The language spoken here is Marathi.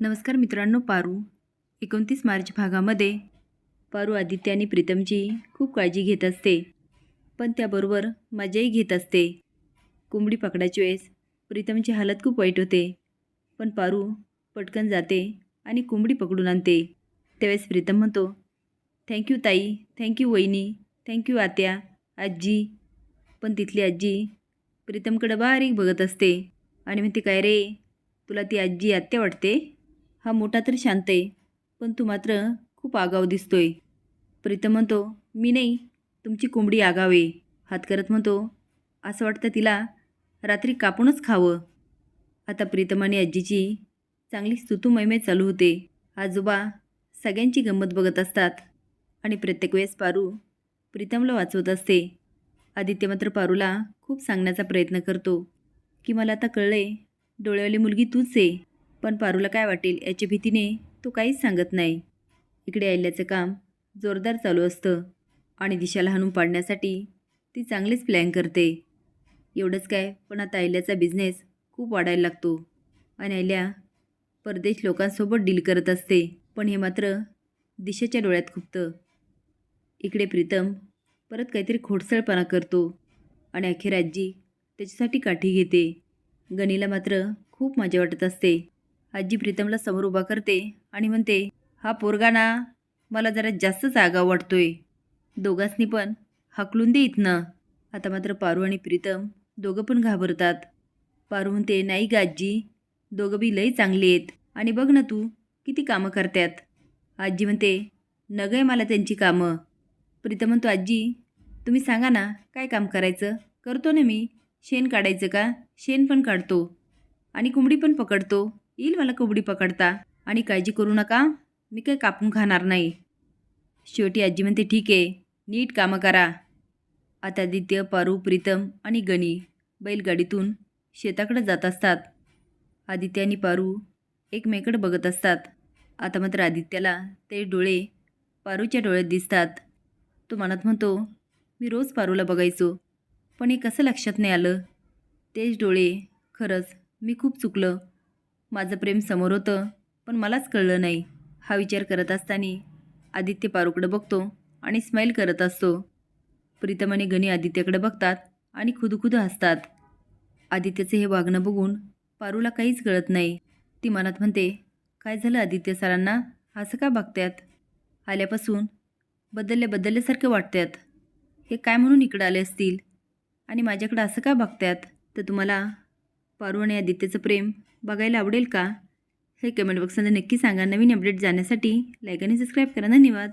नमस्कार मित्रांनो पारू. एकोणतीस मार्च भागामध्ये पारू आदित्य आणि प्रीतमची खूप काळजी घेत असते पण त्याबरोबर मजाही घेत असते. कोंबडी पकडायच्या वेळेस प्रीतमची हालत खूप वाईट होते पण पारू पटकन जाते आणि कोंबडी पकडून आणते. त्यावेळेस प्रीतम म्हणतो थँक्यू ताई थँक्यू वहिनी थँक्यू आत्या आजी पण तिथली आजी प्रीतमकडं बारीक बघत असते आणि म्हणते काय रे तुला ती आजी आत्या वाटते? हा मोठा तर शांत आहे पण तू मात्र खूप आगाव दिसतोय. प्रीतम म्हणतो मी नाही तुमची कोंबडी आगाव आहे. हात करत म्हणतो असं वाटतं तिला रात्री कापूनच खावं. आता प्रीतम आणि आजीची चांगली स्तुतुमयमय चालू होते. आजोबा सगळ्यांची गंमत बघत असतात आणि प्रत्येक वेळेस पारू प्रीतमला वाचवत असते. आदित्य मात्र पारूला खूप सांगण्याचा प्रयत्न करतो की मला आता कळलंय डोळ्यावाली मुलगी तूच आहे. पण पारूला काय वाटेल याच्या भीतीने तो काहीच सांगत नाही. इकडे आयल्याचं काम जोरदार चालू असतं आणि दिशाला हाणून पाडण्यासाठी ती चांगलीच प्लॅन करते. एवढंच काय पण आता आयल्याचा बिझनेस खूप वाढायला लागतो. आणि आयल्या परदेश लोकांसोबत डील करत असते पण हे मात्र दिशेच्या डोळ्यात खुपतं. इकडे प्रीतम परत काहीतरी खोडसळपणा करतो आणि अखेर आजी त्याच्यासाठी काठी घेते. गणीला मात्र खूप मजा वाटत असते. आजी प्रीतमला समोर उभा करते आणि म्हणते हा पोरगा ना मला जरा जास्तच आगाव वाटतोय. दोघांसनी पण हाकलून दे इथनं. आता मात्र पारू आणि प्रीतम दोघं पण घाबरतात. पारू म्हणते नाही गा आजी दोघं बी लई चांगले आहेत. आणि बघ ना तू किती कामं करतात आजी म्हणते नगय मला त्यांची कामं. प्रीतम म्हणतो आजी तुम्ही सांगा ना काय काम करायचं? करतो ना मी. शेण काढायचं का? शेण पण काढतो. आणि कोंबडी पण पकडतो. येईल मला कुबडी पकडता? आणि काळजी करू नका मी काही कापून खाणार नाही. शेवटी आजी म्हणते ठीक आहे नीट कामं करा. आता आदित्य पारू प्रीतम आणि गणी बैलगाडीतून शेताकडे जात असतात. आदित्य आणि पारू एकमेकडे बघत असतात. आता मात्र आदित्याला ते डोळे पारूच्या डोळ्यात दिसतात. तो मनात म्हणतो मी रोज पारूला बघायचो पण हे कसं लक्षात नाही आलं? तेच डोळे खरंच मी खूप चुकलं. माझं प्रेम समोर होतं पण मलाच कळलं नाही. हा विचार करत असताना आदित्य पारूकडं बघतो आणि स्माईल करत असतो. प्रीतम आणि गणी आदित्यकडे बघतात आणि खुदखुद हसतात. आदित्यचं हे वागणं बघून पारूला काहीच कळत नाही. ती मनात म्हणते काय झालं आदित्य सरांना? असं का बघतात आल्यापासून बदलले बदलल्यासारखे वाटतात हे काय म्हणून इकडं आले असतील? आणि माझ्याकडं असं का बघतात तर तुम्हाला पारू आणि आदित्यचं प्रेम बघायला आवडेल का? हे कमेंट बॉक्समध्ये नक्की सांगा. नवीन अपडेट जाण्यासाठी लाईक आणि सबस्क्राईब करा. धन्यवाद.